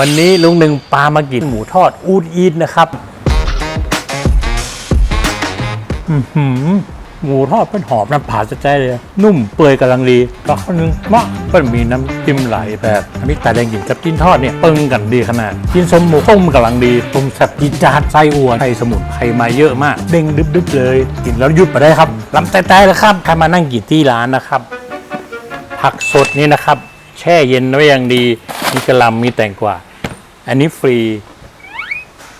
วันนี้ลุงหนึ่งปลามากินหมูทอดอูดอีทนะครับหือหมูทอดเป็นหอมน้ำผาจะใจเลย นุ่มเปื่อยกำลังดีก็ข้าวนึงมะเป็นมีน้ำจิ้มไหลแบบน้ำพริกตาแดงกินกับจิ้นทอดเนี่ยปึงกันดีขนาดกินสมหมูต้มกำลังดีต้มแซ่บจีจาดไส้อัวไส้สมุนไพรมาเยอะมาก เด้งดึบๆเลย กินแล้วยุดไปได้ครับลำแต่ๆเลยครับใครมานั่งกินที่ร้านนะครับ ผักสดนี่นะครับ แช่เย็นไว้อย่างดี มีกระลำมีแตงกวาอันนี้ฟรี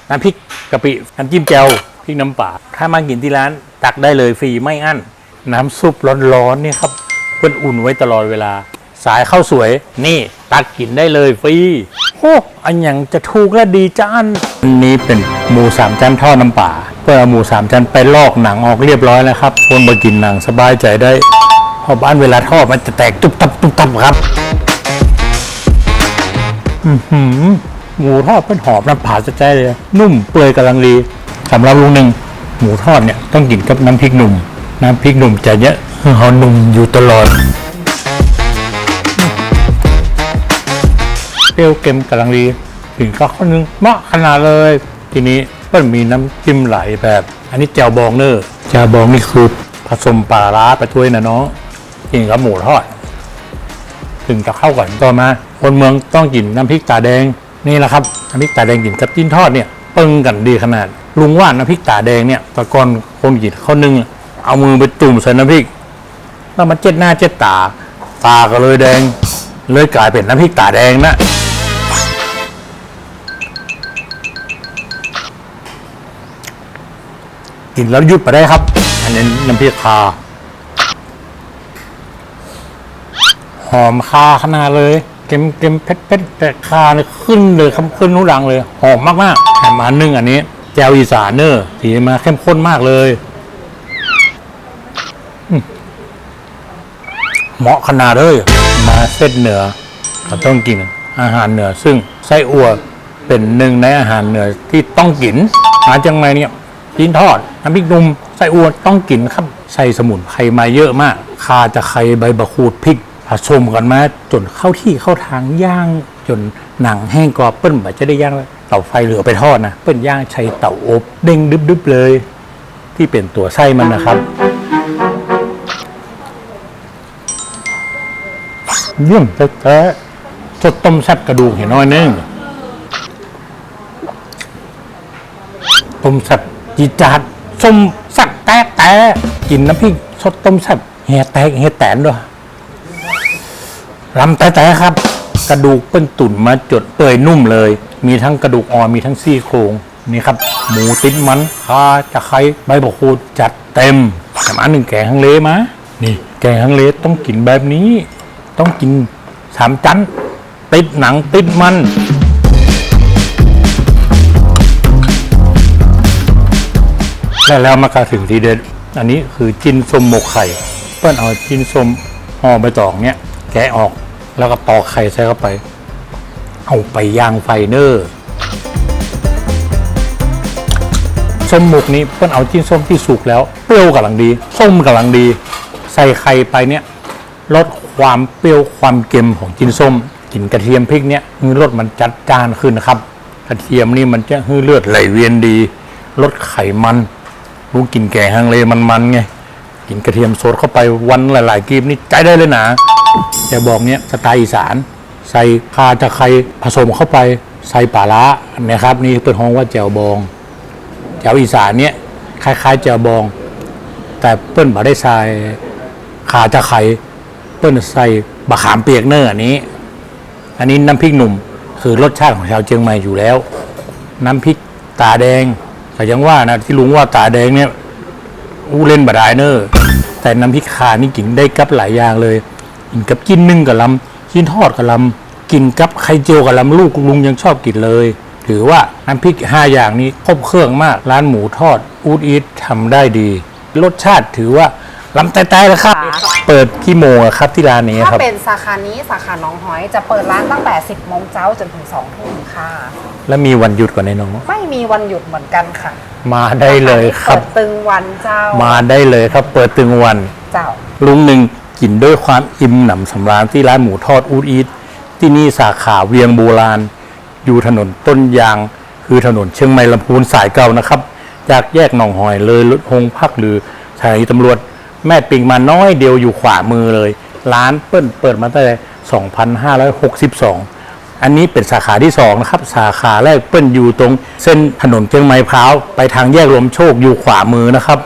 น้ำพริกกะปิน้ำจิ้มแจ่วพริกน้ำปลาถ้ามากินที่ร้านตักได้เลยฟรีไม่อั้น น้ำซุปร้อนๆเนี่ยครับเพื่อนอุ่นไว้ตลอดเวลา สายข้าวสวย นี่ตักกินได้เลยฟรีโอ้อันอย่างจะถูกและดีจ้านอันนี้เป็นหมูสามชั้นทอดน้ำปลาเพื่อเอาหมูสามชั้นไปลอกหนังออกเรียบร้อยแล้วครับคนมากินหนังสบายใจได้พราะบ้านเวลาทอดมันจะแตกตุบตับตุบตับครับ หมูทอดเป็นหอมน้ำผาจะใจเลย นุ่มเปื่อยกำลังดีสำหรับลุงหนึ่งหมูทอดเนี่ยต้องกินกับน้ำพริกหนุ่ม น้ำพริกหนุ่มจะเยอะเฮาหนุ่มอยู่ตลอดเปรี้ยวเค็มกำลังดีถึงก็ข้าวนึงมะขนาดเลย ทีนี้มันมีน้ำจิ้มไหลแบบ อันนี้แจ่วบองเนอร์แจ่วบองนี่คือผสมปลาร้าไปช่วยนะน้องกินกับหมูทอด ถึงจะเข้ากันต่อมา คนเมืองต้องกินน้ำพริกตาแดงนี่แหละครับน้ำพริกตาแดงกินกับจิ้นทอดเนี่ยปึ้งกันดีขนาด ลุงว่าน้ำพริกตาแดงเนี่ยตะกอนคนกินข้าวนึ่งเอามือไปจุ่มใส่น้ำพริกแล้วมันเจ็ดหน้าเจ็ดตา ตาก็เลยแดง เลยกลายเป็นน้ำพริกตาแดงนะกินแล้วหยุดไปได้ครับ อันนี้น้ำพริกคา อมคาขนาดเลยเค็มเค็มเผ็ดเผ็ดแต่คาเนี่ยขึ้นเลยคำขึ้นนู้ดังเลย หอมมากๆแถมมานึ่งอันนี้แจวอีสานเนอร์สีมาเข้มข้นมากเลยเหมาะขนาดเลยมาเส้นเหนือเราต้องกินอาหารเหนือ ซึ่งไส้อั่วเป็นหนึ่งในอาหารเหนือที่ต้องกินหาจังไรเนี่ยกินทอดน้ำพริกนุ่มไส้อั่วต้องกินครับใส่สมุนไพรมาเยอะมากคาจะไคร้ใบมะขูดพริก สมกันมาจนเข้าที่เข้าทางย่างจนหนังแห้งกรอบเปิ้ลแบบจะได้ย่างเต่าไฟเหลือไปทอดนะเปิ้ลย่างใช้เต่าอบเด้งดึบๆเลย ที่เป็นตัวไส้มันนะครับเยี่ยมแท้ๆสดต้มแซ่บกระดูกเห็นน้อยนึงต้มแซ่บจีจาดส้มสักแต๊ะแต่กินน้ำพริกสดต้มแซ่บเฮียแตกเฮียแตนด้วย ลำแต่แต่ครับ กระดูกเป็นตุ่นมาจดเปื่อยนุ่มเลย มีทั้งกระดูกอ่อนมีทั้งซี่โครงนี่ครับ หมูติดมันคาจะไคร้ใบบักคูดจัดเต็มแถมอันหนึ่งแกงฮังเลมานี่แกงฮังเลต้องกินแบบนี้ ต้องกินสามจันติดหนังติดมันแล้วแล้วมาก็ถึงทีเด็ด อันนี้คือจินส้มหมกไข่ เปิ้ลเอาจินส้มห่อใบตองเนี้ยแกะออก แล้วก็ตอกไข่ใส่เข้าไป เอาไปย่างไฟเนอร์ส้มหมกนี้เปิ้ลเอาจิ้นส้มที่สุกแล้ว เปรี้ยวกำลังดี ส้มกำลังดี ใส่ไข่ไปเนี่ยลดความเปรี้ยวความเค็มของจิ้นส้มกลิ่นกระเทียมพริกเนี่ยมือรสมันจัดจ้านขึ้นนะครับ กระเทียมนี่มันจะให้เลือดไหลเวียนดีลดไขมันรู้กินแกงฮังเลมันๆไงกินกระเทียมสดเข้าไปวันหลาย ๆกีบนี่ใจได้เลยนะ แต่บอกเนี้ยสไตล์อีสาน ใส่คาจะไคร้ผสมเข้าไปใส่ปลาร้านะครับ นี่เป็นห้องว่าแจวบองแจวอีสานเนี้ยคล้ายๆแจวบอง แต่เปิ้ลบ่ได้ใส่ขาจะไคร้เปิ้ลใส่บะขามเปียกเนอร์อันนี้ อันนี้น้ำพริกหนุ่มคือรสชาติของชาวเชียงใหม่อยู่แล้ว น้ำพริกตาแดงแต่ยังว่านะที่ลุงว่าตาแดงเนี่ยอู้เล่นบาดายเนอร์แต่น้ำพริกขานี่กินได้กับหลายอย่างเลย กินกับจิ้นนึ่งกับลำจิ้นทอดกับลำกินกับไข่เจียวกับลำลูกลุงยังชอบกินเลย ถือว่าน้ำพริกห้าอย่างนี้ครบเครื่องมากร้านหมูทอดอูดอีททำได้ดี รสชาติถือว่าลำแต่ๆแล้วครับ เปิดกี่โมงอะครับที่ร้านนี้ถ้าครับเป็นสาขานี้สาขาหน้องหอยจะเปิดร้านตั้งแต่ 10โมงเช้าจนถึง2ทุ่มค่ะ แล้วมีวันหยุดก่อนในน้อง ไม่มีวันหยุดเหมือนกันค่ะ มาได้เลยครับ เปิดตึงวันเจ้า มาได้เลยครับ เปิดตึงวัน เจ้า ลุงหนึ่ง กินด้วยความอิ่มหนำสำราญที่ร้านหมูทอดอูดอีทที่นี่สาขาเวียงโบราณ อยู่ถนนต้นยาง คือถนนเชียงใหม่ลำพูนสายเก่านะครับจากแยกหนองหอยเลยรถหงพักหรือสถานีตำรวจ แม่ปิงมาน้อยเดียวอยู่ขวามือเลย ร้านเปิ้ลเปิดมาตั้งแต่ 2562 อันนี้เป็นสาขาที่ 2 นะครับ สาขาแรกเปิ้ลอยู่ตรงเส้นถนนเชียงใหม่พร้าว ไปทางแยกลมโชคอยู่ขวามือนะครับ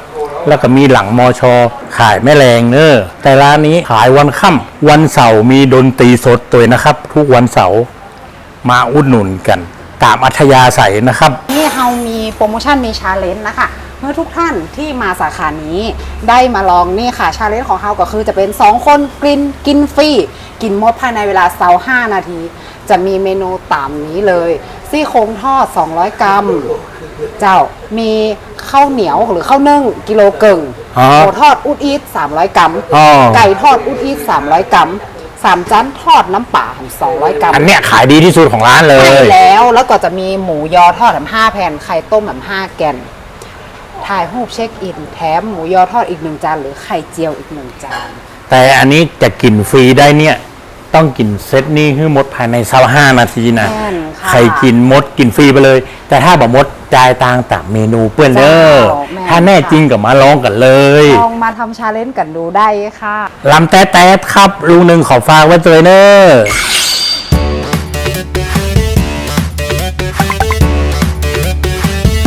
แล้วก็มีหลังมอชอขายแม่แรงเนอแต่ร้านนี้ขายวันค่ำวันเสาร์มีดนตรีสดตัวนะครับ ทุกวันเสาร์มาอุดหนุนกัน ตามอัธยาศัยนะครับ นี่เรามีโปรโมชั่นมีชาเลนจ์นะคะเมื่อทุกท่านที่มาสาขานี้ได้มาลองนี่ค่ะชาเลนจ์ของเราก็คือจะเป็น 2 คนกินกินฟรีกินหมดภายในเวลาเซา5นาที จะมีเมนูตามนี้เลย ซี่โครงทอด 200 กรัม เจ้ามีข้าวเหนียวหรือข้าวนึ่งกิโลเกึ่งอ๋อ หมูทอดอุดอีท300 กรัม อ๋อไก่ทอดอุดอีท300 กรัมสามจันทอดน้ำป่า200 กรัมอันเนี้ยขายดีที่สุดของร้านเลใช่ย แล้วแล้วก็จะมีหมูยอทอดแบบห้าแผ่นไข่ต้มแบบห้าแกนถ่ายรูปเช็คอินแถมหมูยอทอดอีกหนึ่งจานหรือไข่เจียวอีกหนึ่งจาน แต่อันนี้จะกินฟรีได้เนี่ย ต้องกินเซตนี้ให้หมดภายในสักห้านาทีนะแน่นค่ะใครกินมดกินฟรีไปเลย แต่ถ้าแบบมดจ่ายตังค์ตามเมนูเปื้อนเด้อเจ้าแม่น ถ้าแน่จริงก็มาลองกันเลย ลองมาทำชาเลนจ์กันดูได้ค่ะ ลำแต๊ะๆครับ ลุงหนึ่งขอฝากไว้เลยเนอะ